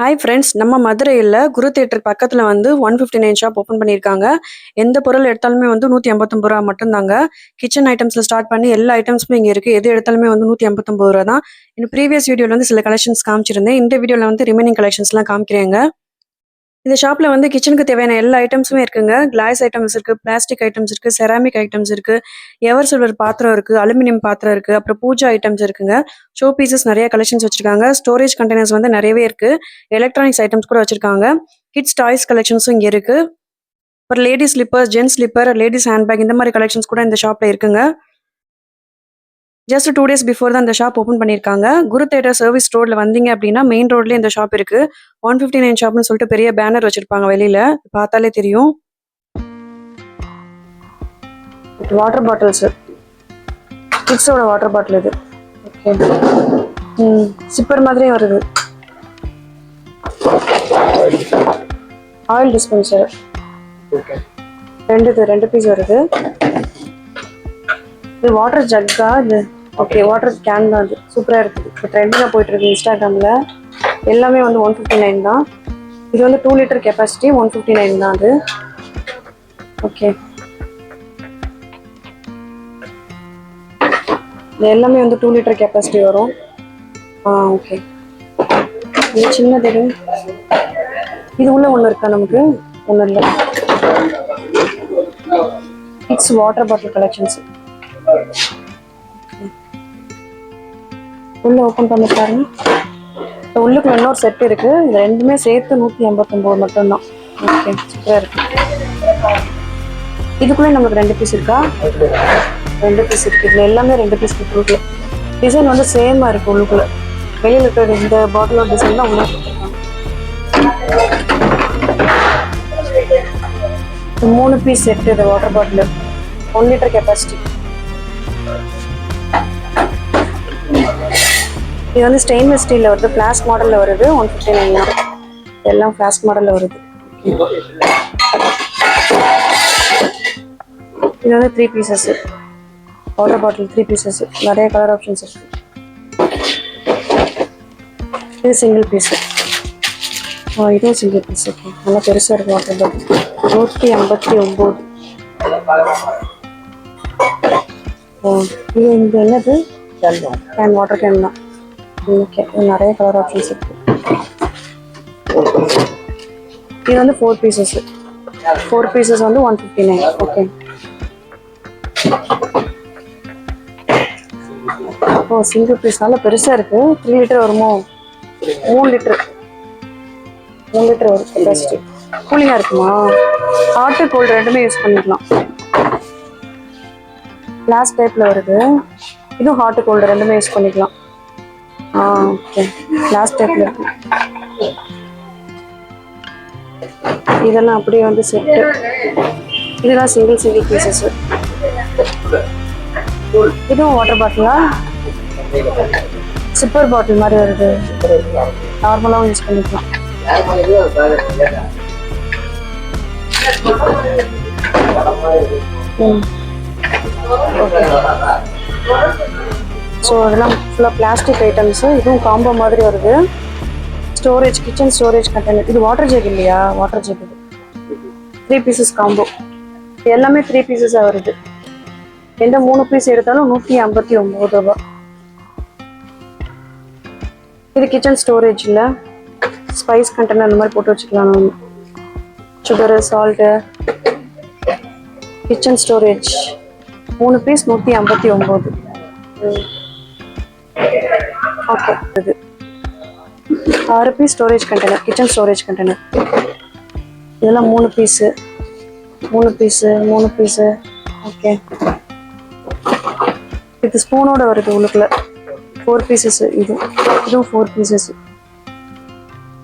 Hi friends நம்ம மதுரையில் குரு theatre பக்கத்தில் வந்து one fifty nine shop open பண்ணியிருக்காங்க. எந்த பொருள் எடுத்தாலுமே வந்து நூற்றி ஐம்பத்தொம்பது ரூபா மட்டும்தாங்க. கிச்சன் ஐட்டம்ஸில் ஸ்டார்ட் பண்ணி எல்லா ஐட்டம்ஸுமே இங்கே இருக்குது எது எடுத்தாலுமே வந்து நூற்றி ஐம்பத்தொம்பது ரூபா தான். இன்னும் ப்ரீவியஸ் வீடியோவில் வந்து சில கலெக்ஷன்ஸ் காமிச்சிருந்தேன். இந்த வீடியோவில் வந்து ரிமைனிங் கலெக்ஷன்ஸ்லாம் காமிக்கிறேங்க. இந்த ஷாப்பில் வந்து கிச்சனுக்கு தேவையான எல்லா ஐட்டம்ஸுமே இருக்குங்க. கிளாஸ் ஐட்டம்ஸ் இருக்குது பிளாஸ்டிக் ஐட்டம்ஸ் இருக்குது செராமிக் ஐட்டம்ஸ் இருக்குது எவர் சில்வர் பாத்திரம் இருக்குது அலுமினியம் பாத்திரம் இருக்குது அப்புறம் பூஜா ஐட்டம்ஸ் இருக்குங்க. ஷோ பீசஸ் நிறைய கலெக்ஷன்ஸ் வச்சிருக்காங்க. ஸ்டோரேஜ் கண்டெய்னர்ஸ் வந்து நிறையவே இருக்கு. எலக்ட்ரானிக்ஸ் ஐட்டம்ஸ் கூட வச்சிருக்காங்க. கிட்ஸ் டாய்ஸ் கலெக்ஷன்ஸும் இங்கே இருக்கு. அப்புறம் ladies slipper gents slipper ladies handbag இந்த மாதிரி கலெக்ஷன்ஸ் கூட இந்த ஷாப்ல இருக்குங்க. ஜஸ்ட் டூ டேஸ் பிஃபோர் தான் இந்த ஷாப் ஓப்பன் பண்ணியிருக்காங்க. குரு தேட்டர் சர்வீஸ் ரோட்ல வந்தீங்க அப்படின்னா மெயின் ரோட்லேயே இந்த ஷாப் இருக்கு. ஒன் ஃபிஃப்டி நைன் ஷாப்னு சொல்லிட்டு பெரிய பேனர் வச்சிருப்பாங்க வெளியில. பார்த்தாலே தெரியும். வாட்டர் பாட்டில்ஸ் கிட்ஸோட வாட்டர் பாட்டில் இது. ஓகே ம் சிப்பர் மாதிரியே வருது. ஆயில் டிஸ்பென்சர் ரெண்டு இது ரெண்டு பீஸ் வருது. இது வாட்டர் ஜக்கா இது ஓகே வாட்டர் கேன் தான் அது. சூப்பராக இருக்குது. இப்போ ட்ரெண்டிங்காக போயிட்டு இருக்கு இன்ஸ்டாகிராமில் எல்லாமே வந்து ஒன் ஃபிஃப்டி நைன் தான். இது வந்து two litre capacity one fifty nine தான் அது. ஓகே இது எல்லாமே வந்து டூ லிட்டர் கெப்பாசிட்டி வரும். ஆ ஓகே இது சின்னது இது இது உள்ள ஒன்று இருக்கா நமக்கு? ஒன்றும் இல்லை. இட்ஸ் வாட்டர் பாட்டில் கலெக்ஷன்ஸ் உள்ள ஓப்பன் பண்ணி பாருங்க. இப்போ உள்ளுக்குள்ள இன்னொரு செட் இருக்கு. இது ரெண்டுமே சேர்த்து நூற்றி எண்பத்தொம்போது மட்டும்தான். ஓகே சூப்பராக இருக்கு. இதுக்குள்ளே நமக்கு ரெண்டு பீஸ் இருக்கா? ரெண்டு பீஸ் இருக்கு. இதுல எல்லாமே ரெண்டு பீஸ் இருக்கு டிசைன் வந்து சேமா இருக்கு உள்ளுக்குள்ள. வெளியில் இருக்கிற இந்த பாட்டிலோட டிசைன் தான் உள்ள மூணு பீஸ் செட் இது water bottle one litre capacity இது வந்து ஸ்டெயின்லெஸ் ஸ்டீல்ல வருது ஃபிளாஸ்க் மாடல்ல வருது ஒன் ஃபிஃப்டி நைன் தான் எல்லாம் ஃபிளாஸ்க் மாடல்ல வருது. இது வந்து three pieces water bottle three pieces நிறைய கலர் ஆப்ஷன்ஸ் இருக்கு. இது சிங்கிள் பீஸ் ஆ இதுவும் சிங்கிள் பீஸ் ஓகே நல்லா பெருசாக இருக்கு வாட்டர் பாட்டில் நூற்றி ஐம்பத்தி ஒம்பது ஓ இது இந்த என்னது? கேன் வாட்டர் கேன் தான். ஓகே நிறைய கலர் ஆப்ஷன்ஸ் இருக்கு. இது வந்து ஃபோர் பீசஸ் ஃபோர் பீசஸ் வந்து ஒன் ஃபிஃப்டி நைன் ஓகே ஓ சிங்கிள் பீஸ் நல்லா பெருசாக இருக்கு. த்ரீ லிட்டர் வருமோ? மூணு லிட்டர் மூணு லிட்டர் வரும். கெப்பாசிட்டி கூலிங்கா இருக்குமா? ஹாட்டு கோல்டு ரெண்டுமே யூஸ் பண்ணிக்கலாம். கிளாஸ் டைப்பில் வருது. இதுவும் ஹாட்டு கோல்டு ரெண்டுமே யூஸ் பண்ணிக்கலாம். ஆ ஓகே லாஸ்ட் டைப்ல இருக்கு இதெல்லாம் அப்படியே வந்து செட்டு இதெல்லாம் சிங்கிள் சிங்கிள் பீசஸ் இதுவும் வாட்டர் பாட்டிலா சிப்பர் பாட்டில் மாதிரி வருது. நார்மலாகவும் யூஸ் பண்ணிக்கலாம். ம். ஓகே ஸோ அதெல்லாம் ஃபுல்லாக பிளாஸ்டிக் ஐட்டம்ஸு இதுவும் காம்போ மாதிரி வருது. ஸ்டோரேஜ் கிச்சன் ஸ்டோரேஜ் கண்டெய்னர் இது வாட்டர் ஜெக் இல்லையா? வாட்டர் ஜெக் இது. த்ரீ பீசஸ் காம்போ எல்லாமே த்ரீ பீசஸாக வருது. எந்த மூணு பீஸ் எடுத்தாலும் நூற்றி ஐம்பத்தி ஒம்பது ரூபா. இது கிச்சன் ஸ்டோரேஜ் இல்லை. ஸ்பைஸ் கண்டெய்னர் அந்த மாதிரி போட்டு வச்சுக்கலாம் நம்ம. சுகரு சால்ட்டு கிச்சன் ஸ்டோரேஜ் மூணு பீஸ் நூற்றி ஐம்பத்தி ஒம்பது ஓகே இது ஆறு piece storage container kitchen storage container இதெல்லாம் மூணு பீஸு மூணு பீஸு மூணு பீஸு ஓகே இது ஸ்பூனோட வருது உள்ளுக்குள்ள. ஃபோர் பீசஸ் இது. இதுவும் ஃபோர் பீசஸ்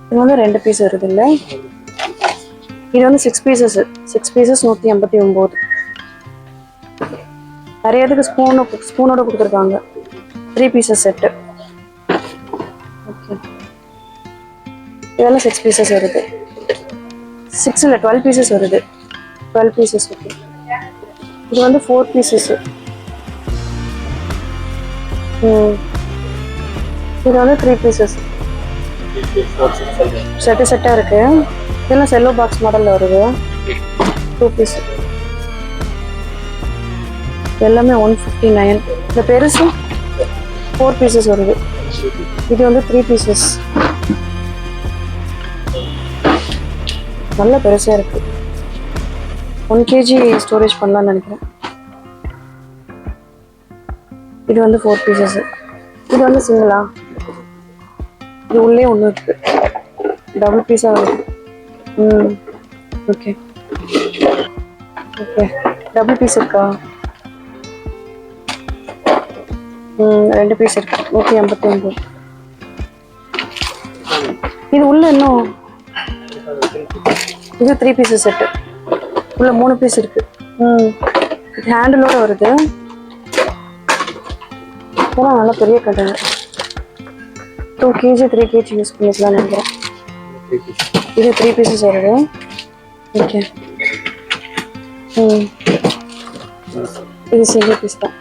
இது வந்து ரெண்டு பீஸ் வருது இல்லை? இது வந்து சிக்ஸ் பீசஸ் சிக்ஸ் பீசஸ் நூற்றி ஐம்பத்தி ஒம்பது நிறைய இதுக்கு ஸ்பூனு ஸ்பூனோட கொடுத்துருக்காங்க. த்ரீ பீசஸ் செட்டு இதெல்லாம் சிக்ஸ் பீசஸ் வருது. சிக்ஸ் இல்லை டுவெல் பீசஸ் வருது. டுவெல் பீசஸ் ஓகே இது வந்து ஃபோர் பீசஸ் இது வந்து த்ரீ பீசஸ் செட்டு செட்டாக இருக்கு. இதெல்லாம் செல்லோ பாக்ஸ் மாடலில் வருது. டூ பீஸ் எல்லாமே ஒன் ஃபிஃப்டி நைன் இந்த பெருசு ஃபோர் பீசஸ் வருது. இது வந்து த்ரீ பீசஸ் நல்ல பெருசாக இருக்கு. ஒன் கேஜி ஸ்டோரேஜ் பண்ணலாம்னு நினைக்கிறேன். இது வந்து ஃபோர் பீசஸ் இது வந்து சிங்கிளா இது உள்ளே ஒன்று இருக்கு. டபுள் பீஸாக வருது. ம் ஓகே ஓகே டபுள் பீஸ் இருக்கா? ம் ரெண்டு பீஸ் இருக்கு. நூற்றி ஐம்பத்தி ஒம்பது இது உள்ள இன்னும் இது த்ரீ பீசஸ் செட்டு உள்ள மூணு பீஸ் இருக்கு. ம். இது ஹேண்டிலோட வருது. இதெல்லாம் நல்லா பெரிய கடை. Two KG three KG use பண்ணிக்கலாம் நினைக்கிறேன். இது த்ரீ பீசஸ் வருது. ஓகே ம். இது சிங்கிள் பீஸ் தான்.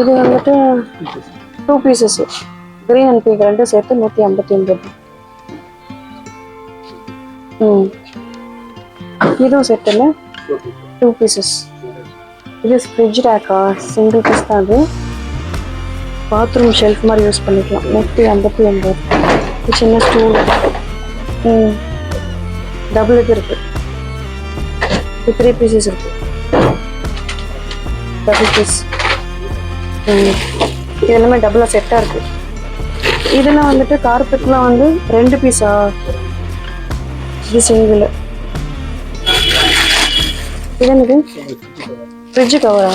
இது வந்துட்டு two pieces green and pink ரெண்டும் சேர்த்து நூற்றி ஐம்பத்தி ஒன்பது. ம். இதுவும் இல்லை டூ பீசஸ் இது ஃப்ரிட்ஜ் ரேக்கா சிங்கிள் பீஸ் தான் அது. பாத்ரூம் ஷெல்ஃப் மாதிரி யூஸ் பண்ணிக்கலாம். நூற்றி ஐம்பத்தி ஒன்பது. சின்ன ஸ்டூல் ம். டபுள் இது இருக்குது த்ரீ பீசஸ் இருக்குது டபுள் பீஸ் ம். இது எல்லாமே டபுளாக செட்டாக இருக்குது இதெல்லாம் வந்துட்டு கார்பெட்லாம் வந்து ரெண்டு பீஸா இது சிங்கிள் இது ஃப்ரிட்ஜு கவரா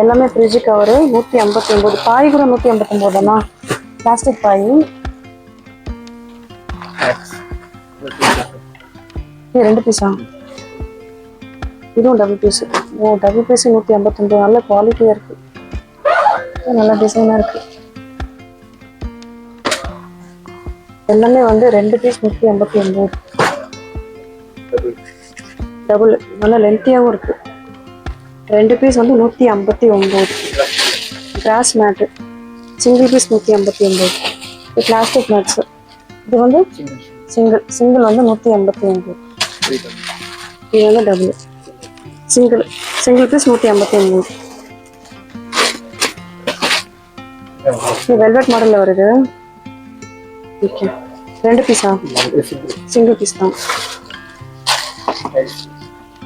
எல்லாமே ஃப்ரிட்ஜு கவரு நூற்றி ஐம்பத்தி ஒம்பது பாய் கூட நூற்றி ஐம்பத்தொம்போதுன்னா பிளாஸ்டிக் பாய். இது ரெண்டு பீஸா இதுவும் டபுள் பீஸு ஓ டபுள் பீஸு நூற்றி ஐம்பத்தொம்பது. நல்ல குவாலிட்டியாக இருக்குது நல்ல டிசைனாக இருக்குது எல்லாமே வந்து ரெண்டு பீஸ் நூற்றி ஐம்பத்தி ஒம்பது டபுள் நல்லா லென்த்தியாகவும் இருக்கு. ரெண்டு பீஸ் வந்து நூற்றி ஐம்பத்தி ஒம்பது கிராஸ் மேட்டு சிங்கிள் பீஸ் நூற்றி ஐம்பத்தி ஒம்பது இது பிளாஸ்டிக் மேட்ஸு இது வந்து சிங்கிள் சிங்கிள் வந்து நூற்றி ஐம்பத்தி ஒம்பது இது வந்து டபுள் சிங்கிள் சிங்கிள் பீஸ் நூற்றி ஐம்பத்தி ஒம்பது இது வெல்வெட் மாடலில் வருது. ஓகே ரெண்டு பீஸா சிங்கிள் பீஸ் தான்.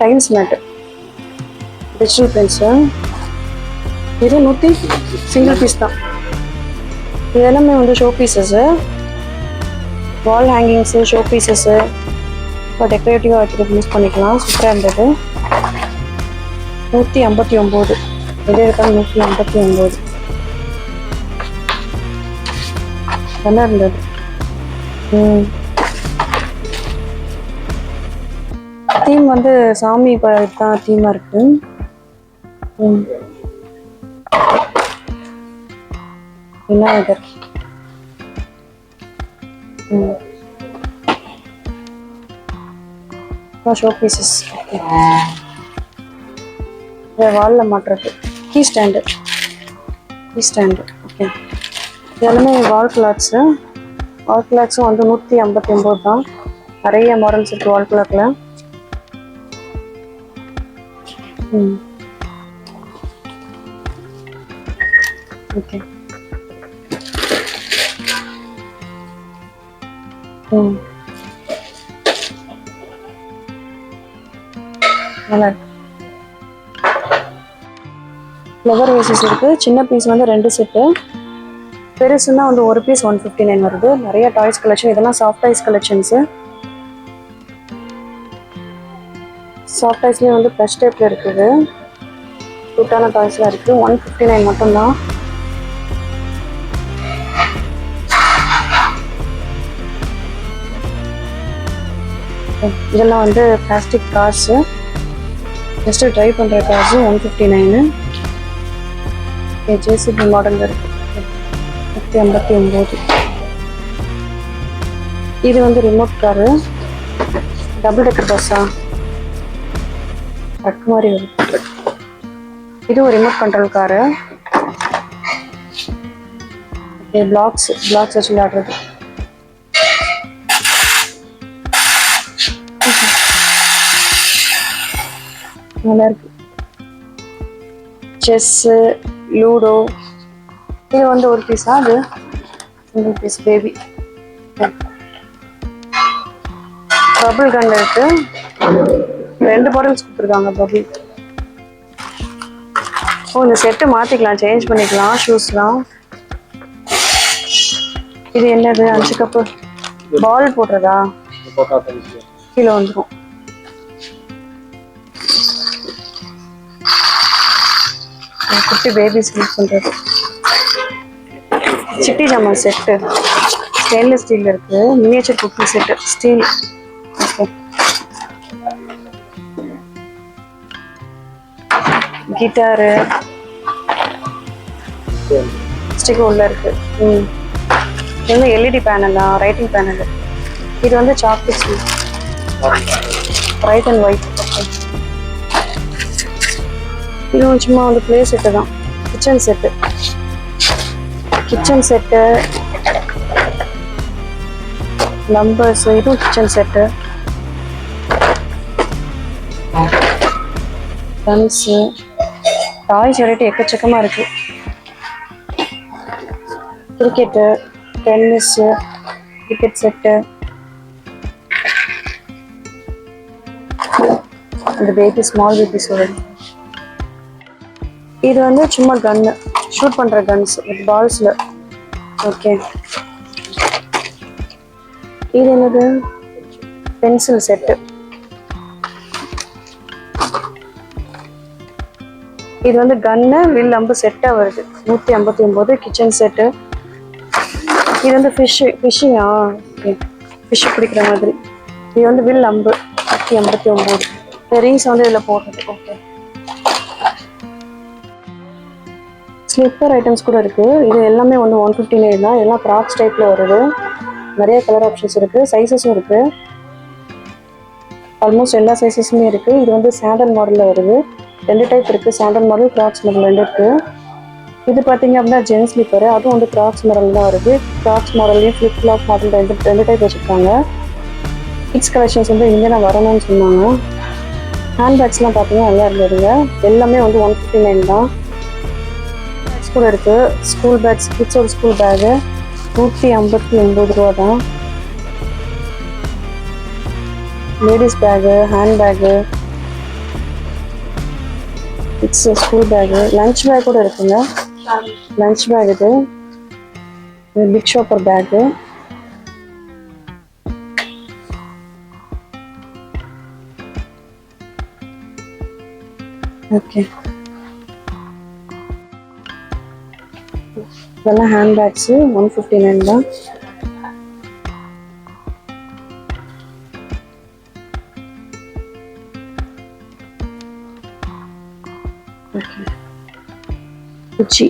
டைம்ஸ் மேட் டிஜிட்டல் பென்சில் இது நூற்றி சிங்கிள் பீஸ் தான். இது எல்லாமே வந்து show pieces wall hangings show pieces இப்போ டெக்கரேட்டிவாக வைக்கிறதுக்கு யூஸ் பண்ணிக்கலாம். சூப்பராக இருந்தது. நூற்றி ஐம்பத்தி ஒம்பது எது இருக்காங்க நூற்றி ஐம்பத்தி ஒம்பது நல்லா இருந்தது? தீம் வந்து சாமி தான் தீமாக இருக்கு. ம். விநாயகர் ம். ஷோ பீசஸ் ஓகே வாலில் மாட்டுறது. Key stand key stand okay எல்லாமே வால் கிளாத்ஸு வால் கிளாக்ஸும் வந்து நூற்றி ஐம்பத்தி ஒம்பது தான். நிறைய மாடல்ஸ் இருக்குது வால் கிளாக்ல ம். ஓகே ம். நல்லா இருக்கு. ஃப்ளவர் வேசஸ் இருக்குது சின்ன பீஸ் வந்து ரெண்டு செட்டு பெருசுன்னா வந்து ஒரு பீஸ் ஒன் ஃபிஃப்டி நைன் வருது. நிறைய டாய்ஸ் கலெக்ஷன் இதெல்லாம் சாஃப்ட் டாய்ஸ் கலெக்ஷன்ஸு சாஃப்ட் டாய்ஸ்லேயே வந்து ப்ளஷ் டைப்பில் இருக்குது. குட்டான டாய்ஸ்லாம் இருக்குது ஒன் ஃபிஃப்டி நைன் மட்டும்தான். இதெல்லாம் வந்து பிளாஸ்டிக் கார்ஸு ஜஸ்ட்டு ட்ரை பண்ணுற காசு ஒன் ஃபிஃப்டி நைனு ஜேசிபி மாடலில் இருக்குது நூற்றி ஐம்பத்தி ஒம்பது. இது வந்து ரிமோட் காரு டபுள் டெக்கர் பஸ்ஸா ட்ரக் மாதிரி வருது இது ஒரு remote control car blocks blocks வச்சு விளையாடுறது. நல்லா இருக்கு. செஸ்ஸு லூடோ இது வந்து ஒரு பீஸா அது single piece baby bubble gun இருக்கு. ரெண்டு பாட்டில்ஸ் கொடுத்துருக்காங்க பபுள் ஓ இந்த செட்டு மாற்றிக்கலாம் சேஞ்ச் பண்ணிக்கலாம். ஷூஸ்லாம் இது என்னது? அஞ்சு கப்பு பால் போடுறதா? கீழே வந்துடும் குட்டி பேபிஸ் யூஸ் பண்ணுறது சிட்டி ஜாமான் செட்டு. ஸ்டெயின்லெஸ் ஸ்டீல் இருக்கு. Miniature cooking set steel okay guitar stick உள்ள இருக்கு. ம். இது வந்து எல்இடி பேனலா ரைட்டிங் பேனல் இது வந்து chocolate right white and white இதுவும் சும்மா வந்து ப்ளே செட்டு தான். Kitchen set kitchen set numbers சைடும் kitchen set guns toys variety எக்கச்சக்கமாக இருக்கு. கிரிக்கெட்டு டென்னிஸ்ஸு கிரிக்கெட் செட்டு இந்த பேபி ஸ்மால் பேபி சொல்லுங்க இது வந்து சும்மா கன்னு ஷூட் பண்ணுற கன்ஸ் வித் பால்ஸில் ஓகே இது என்னது? பென்சில் செட்டு இது வந்து கன்னு வில் அம்பு செட்டாக வருது. நூற்றி ஐம்பத்தி ஒம்பது கிச்சன் செட்டு இது வந்து ஃபிஷ்ஷு ஃபிஷ்ஷிங்கா ஓகே ஃபிஷ்ஷு பிடிக்கிற மாதிரி. இது வந்து வில் அம்பு நூற்றி ஐம்பத்தி ஒம்பது ரிங்ஸ் வந்து இதில் போடுறது. ஓகே ஸ்லிப்பர் ஐட்டம்ஸ் கூட இருக்குது இது எல்லாமே வந்து ஒன் ஃபிஃப்டி நைன் தான். எல்லாம் கிராப்ஸ் டைப்பில் வருது. நிறைய கலர் ஆப்ஷன்ஸ் இருக்குது சைஸஸும் இருக்குது ஆல்மோஸ்ட் எல்லா சைஸஸுமே இருக்குது இது வந்து சாண்டன் மாடலில் வருது. ரெண்டு டைப் இருக்குது சாண்டன் மாடல் கிராக்ஸ் மாடல் ரெண்டு இருக்குது இது பார்த்தீங்க அப்படின்னா ஜென் ஸ்லிப்பர் அதுவும் வந்து கிராக்ஸ் மாடல் தான் வருது. கிராக்ஸ் மாடல்லையும் ஃப்ளிப் ஃப்ளாப் மாடல் ரெண்டு ரெண்டு டைப் வச்சுருக்காங்க. கிட்ஸ் கலெக்ஷன்ஸ் வந்து இங்கே நான் வரணும்னு சொன்னாங்க. ஹேண்ட்பேக்ஸ்லாம் பார்த்தீங்கன்னா நல்லா இருந்ததுங்க. எல்லாமே வந்து ஒன் ஃபிஃப்டி நைன் தான். பேக்ஸ் கூட இருக்கு. ஸ்கூல் பேக்ஸ் கிட்ஸோட ஸ்கூல் பேகு நூற்றி ஐம்பத்தி ஒம்பது ரூபா தான். Ladies bag hand bag kids school bag lunch bag கூட இருக்குங்க. லஞ்ச் பேக் இது. பிக் ஷாப்பர் பேகு ஓகே இதெல்லாம் hand bags one fifty nine தான். குச்சி.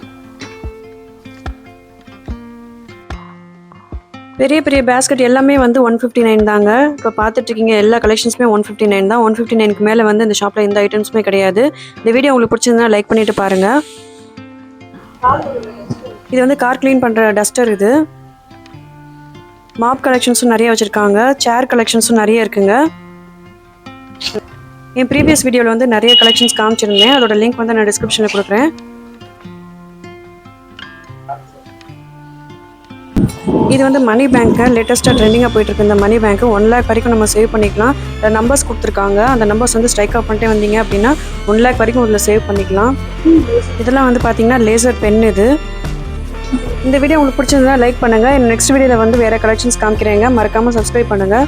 பெரிய பெரிய பேஸ்கெட் எல்லாமே வந்து ஒன் ஃபிஃப்டி நைன் தாங்க. இப்போ பார்த்துட்டு இருக்கீங்க எல்லா கலெக்ஷன்ஸுமே ஒன் ஃபிஃப்டி நைன் தான். ஒன் ஃபிஃப்டி நைனுக்கு மேலே வந்து இந்த ஷாப்பில் எந்த ஐட்டம்ஸுமே கிடையாது. இந்த வீடியோ உங்களுக்கு பிடிச்சிருந்தா லைக் பண்ணிட்டு பாருங்கள் இது வந்து கார் க்ளீன் பண்ணுற டஸ்டர் இது. மாப் கலெக்ஷன்ஸும் நிறைய வச்சுருக்காங்க. சேர் கலெக்ஷன்ஸும் நிறைய இருக்குங்க. என் ப்ரீவியஸ் வீடியோவில் வந்து நிறைய கலெக்ஷன்ஸ் காமிச்சிருந்தேன். அதோட லிங்க் வந்து நான் டிஸ்கிரிப்ஷனில் கொடுக்குறேன். இது வந்து மணி பேங்க்கு லேட்டஸ்ட்டாக ட்ரெண்டிங்காக போயிட்டு இருக்கு. இந்த மணி பேங்க்கு ஒன் லேக் வரைக்கும் நம்ம சேவ் பண்ணிக்கலாம். நம்பர்ஸ் கொடுத்துருக்காங்க. அந்த நம்பர்ஸ் வந்து ஸ்ட்ரைக் அவுட் பண்ணிட்டே வந்தீங்க அப்படின்னா ஒன் லேக் வரைக்கும் இதில் சேவ் பண்ணிக்கலாம். இதெல்லாம் வந்து பார்த்தீங்கன்னா லேசர் பென் இது. இந்த வீடியோ உங்களுக்கு பிடிச்சிருந்தா லைக் பண்ணுங்கள் நெக்ஸ்ட் வீடியோவில் வந்து வேறு கலெக்ஷன்ஸ் காமிக்கிறேங்க. மறக்காமல் சப்ஸ்கிரைப் பண்ணுங்கள்